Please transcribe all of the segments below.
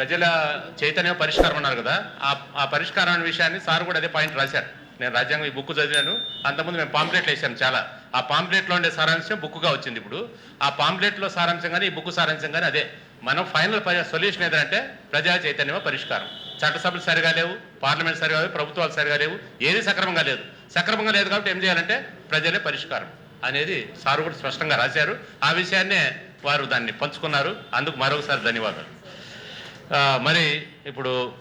ప్రజల చైతన్య పరిష్కారం అన్నారు కదా. ఆ పరిష్కారం విషయాన్ని సార్ కూడా అదే పాయింట్ రాశారు. నేను రాజ్యాంగం ఈ బుక్ చదివాను. అంతకుముందు మేము పాంప్లెట్లు వేసాం చాలా. ఆ పాంప్లెట్లో ఉండే సారాంశం బుక్గా వచ్చింది ఇప్పుడు. ఆ పాంప్లెట్లో సారాంశం కానీ ఈ బుక్ సారాంశం కానీ అదే. మనం ఫైనల్ సొల్యూషన్ ఏదంటే ప్రజా చైతన్యమే పరిష్కారం. చట్టసభలు సరిగా లేవు పార్లమెంట్ సరిగా లేవు ప్రభుత్వాలు సరిగా లేవు ఏది సక్రమంగా లేదు. సక్రమంగా లేదు కాబట్టి ఏం చేయాలంటే ప్రజలే పరిష్కారం అనేది సారు కూడా స్పష్టంగా రాశారు. ఆ విషయాన్నే వారు దాన్ని పంచుకున్నారు. అందుకు మరొకసారి ధన్యవాదాలు. మరి ఇప్పుడు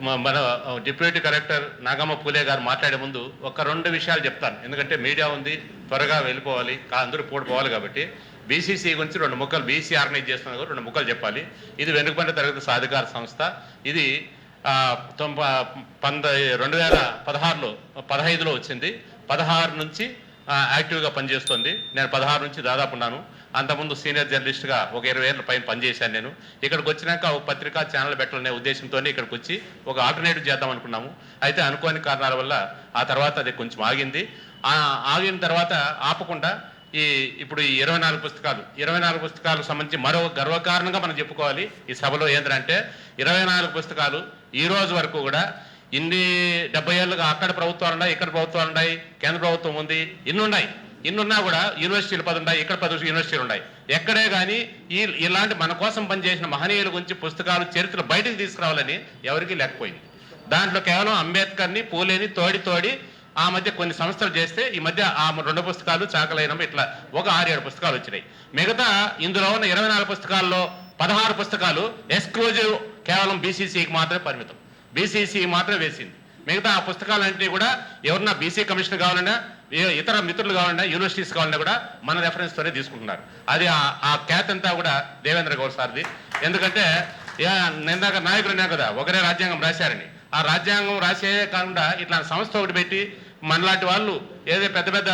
మన డిప్యూటీ కలెక్టర్ నాగమ్మ పూలే గారు మాట్లాడే ముందు ఒక రెండు విషయాలు చెప్తాను. ఎందుకంటే మీడియా ఉంది త్వరగా వెళ్ళిపోవాలి అందరూ పోవాలి కాబట్టి. బీసీసీ గురించి రెండు ముక్కలు బీసీ ఆర్గనైజ్ చేస్తున్న రెండు ముక్కలు చెప్పాలి. ఇది వెనుకబడిన తరగతి సాధికార సంస్థ. ఇది తొంభై తొంభ పంద రెండు వేల పదహారులో పదహైదులో వచ్చింది. పదహారు నుంచి యాక్టివ్గా పనిచేస్తుంది. నేను పదహారు నుంచి దాదాపు ఉన్నాను. అంతకుముందు సీనియర్ జర్నలిస్ట్గా ఒక ఇరవై ఏళ్ళ పైన పనిచేశాను నేను. ఇక్కడికి వచ్చినాక ఒక పత్రికా ఛానల్ పెట్టాలనే ఉద్దేశంతో ఇక్కడికి వచ్చి ఒక ఆల్టర్నేటివ్ చేద్దాం అనుకున్నాము. అయితే అనుకోని కారణాల వల్ల ఆ తర్వాత అది కొంచెం ఆగింది. ఆగిన తర్వాత ఆపకుండా ఈ ఇప్పుడు ఈ ఇరవై నాలుగు పుస్తకాలు ఇరవై నాలుగు పుస్తకాలకు సంబంధించి మరో గర్వకారణంగా మనం చెప్పుకోవాలి ఈ సభలో ఏంటంటే ఇరవై నాలుగు పుస్తకాలు ఈ రోజు వరకు కూడా ఇన్ని డెబ్బై ఏళ్ళుగా అక్కడ ప్రభుత్వాలు ఉన్నాయి ఇక్కడ ప్రభుత్వాలు ఉన్నాయి కేంద్ర ప్రభుత్వం ఉంది ఇన్ని ఉన్నాయి. ఇన్నున్నా కూడా యూనివర్సిటీలు పది ఉన్నాయి ఇక్కడ పది యూనివర్సిటీలు ఉన్నాయి ఎక్కడే కానీ ఈ ఇలాంటి మన కోసం పనిచేసిన మహనీయుల గురించి పుస్తకాలు చరిత్ర బయటకు తీసుకురావాలని ఎవరికీ లేకపోయింది. దాంట్లో కేవలం అంబేద్కర్ని పూలేని తోడి తోడి ఆ మధ్య కొన్ని సంస్థలు చేస్తే ఈ మధ్య ఆ రెండు పుస్తకాలు చాకలైన ఇట్లా ఒక ఆరు ఏడు పుస్తకాలు వచ్చినాయి. మిగతా ఇందులో ఉన్న ఇరవై నాలుగు పుస్తకాల్లో పదహారు పుస్తకాలు ఎక్స్క్లూజివ్ కేవలం బీసీసీకి మాత్రమే పరిమితం. బీసీసీ మాత్రమే వేసింది. మిగతా ఆ పుస్తకాలన్నింటినీ కూడా ఎవరన్నా బీసీ కమిషన్ కావాలన్నా ఇతర మిత్రులు కావాలన్నా యూనివర్సిటీస్ కావాలన్నా కూడా మన రెఫరెన్స్ తోనే తీసుకుంటున్నారు. అది ఆ- ఖ్యాత్ అంతా కూడా దేవేంద్ర గౌడ్ సార్ది. ఎందుకంటే ఏ- నిందాక నాయకులు ఉన్నారు కదా ఒకరే రాజ్యాంగం రాశారని. ఆ రాజ్యాంగం రాసే కాకుండా ఇట్లా సంస్థ ఒకటి పెట్టి మనలాంటి వాళ్ళు ఏదో పెద్ద పెద్ద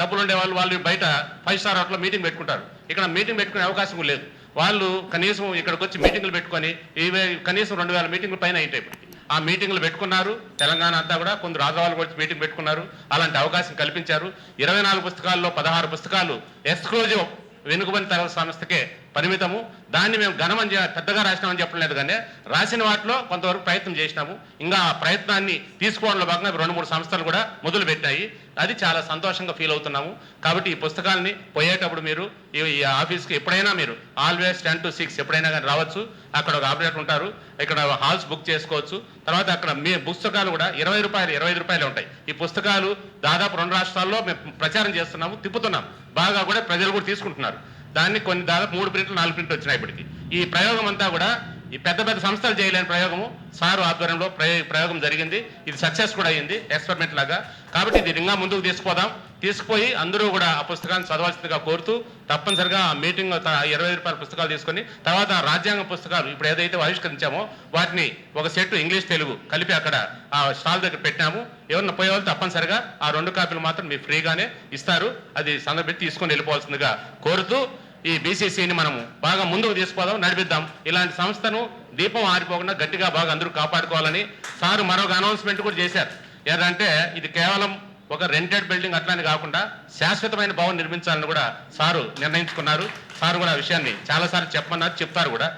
డబ్బులు ఉండే వాళ్ళు వాళ్ళు బయట ఫైవ్ స్టార్ హోటల్లో మీటింగ్ పెట్టుకుంటారు. ఇక్కడ మీటింగ్ పెట్టుకునే అవకాశం లేదు. వాళ్ళు కనీసం ఇక్కడికి వచ్చి మీటింగ్లు పెట్టుకొని ఇవే కనీసం రెండు వేల మీటింగ్లు పైన అయితే ఆ మీటింగ్లు పెట్టుకున్నారు. తెలంగాణ అంతా కూడా కొందరు ఆంధ్రవాళ్ళు కూడా మీటింగ్ పెట్టుకున్నారు. అలాంటి అవకాశం కల్పించారు. ఇరవై నాలుగు పుస్తకాల్లో పదహారు పుస్తకాలు ఎక్స్క్లూజివ్ వెనుకబడిన తరగతి సంస్థకే పరిమితము. దాన్ని మేము ఘనమని పెద్దగా రాసినామని చెప్పలేదు కానీ రాసిన వాటిలో కొంతవరకు ప్రయత్నం చేసినాము. ఇంకా ఆ ప్రయత్నాన్ని తీసుకోవడంలో భాగంగా రెండు మూడు సంస్థలు కూడా మొదలు పెట్టాయి అది చాలా సంతోషంగా ఫీల్ అవుతున్నాము. కాబట్టి ఈ పుస్తకాలని పోయేటప్పుడు మీరు ఈ ఆఫీస్కి ఎప్పుడైనా మీరు ఆల్వేస్ టెన్ టు సిక్స్ ఎప్పుడైనా కానీ రావచ్చు. అక్కడ ఒక ఆపరేటర్ ఉంటారు. ఇక్కడ హాల్స్ బుక్ చేసుకోవచ్చు. తర్వాత అక్కడ మీ పుస్తకాలు కూడా ఇరవై రూపాయలు ఇరవై ఐదు రూపాయలు ఉంటాయి. ఈ పుస్తకాలు దాదాపు రెండు రాష్ట్రాల్లో మేము ప్రచారం చేస్తున్నాము తిప్పుతున్నాం. బాగా కూడా ప్రజలు కూడా తీసుకుంటున్నారు. దాన్ని కొన్ని దాదాపు మూడు ప్రింట్లు నాలుగు ప్రింట్లు వచ్చినాయి ఇప్పటికి. ఈ ప్రయోగం అంతా కూడా ఈ పెద్ద పెద్ద సంస్థలు చేయలేని ప్రయోగము సారు ఆధ్వర్యంలో ప్రయో- ప్రయోగం జరిగింది. ఇది సక్సెస్ కూడా అయ్యింది ఎక్స్పెరిమెంట్ లాగా కాబట్టి ఇది ఇంకా ముందుకు తీసుకుపోదాం. తీసుకుపోయి అందరూ కూడా ఆ పుస్తకాన్ని చదవాల్సిందిగా కోరుతూ తప్పనిసరిగా ఆ మీటింగ్ ఇరవై రూపాయల పుస్తకాలు తీసుకొని తర్వాత రాజ్యాంగ పుస్తకాలు ఇప్పుడు ఏదైతే ఆవిష్కరించామో వాటిని ఒక సెట్ ఇంగ్లీష్ తెలుగు కలిపి అక్కడ ఆ స్టాల్ దగ్గర పెట్టినాము. పోయే పోయేవాళ్ళు తప్పనిసరిగా ఆ రెండు కాపీలు మాత్రం మీరు ఫ్రీగానే ఇస్తారు. అది సందర్భి తీసుకొని వెళ్ళిపోవాల్సిందిగా కోరుతూ ఈ బీసీసీని మనము బాగా ముందుకు తీసుకుపోదాం నడిపిద్దాం. ఇలాంటి సంస్థను దీపం ఆరిపోకుండా గట్టిగా బాగా అందరూ కాపాడుకోవాలని సారు మరొక అనౌన్స్మెంట్ కూడా చేశారు. ఏంటంటే ఇది కేవలం ఒక రెంటెడ్ బిల్డింగ్ అట్లానే కాకుండా శాశ్వతమైన భవన్ నిర్మించాలని కూడా సారు నిర్ణయించుకున్నారు. సారు కూడా ఆ విషయాన్ని చాలాసార్లు చెప్పమన్నారు చెప్తారు కూడా.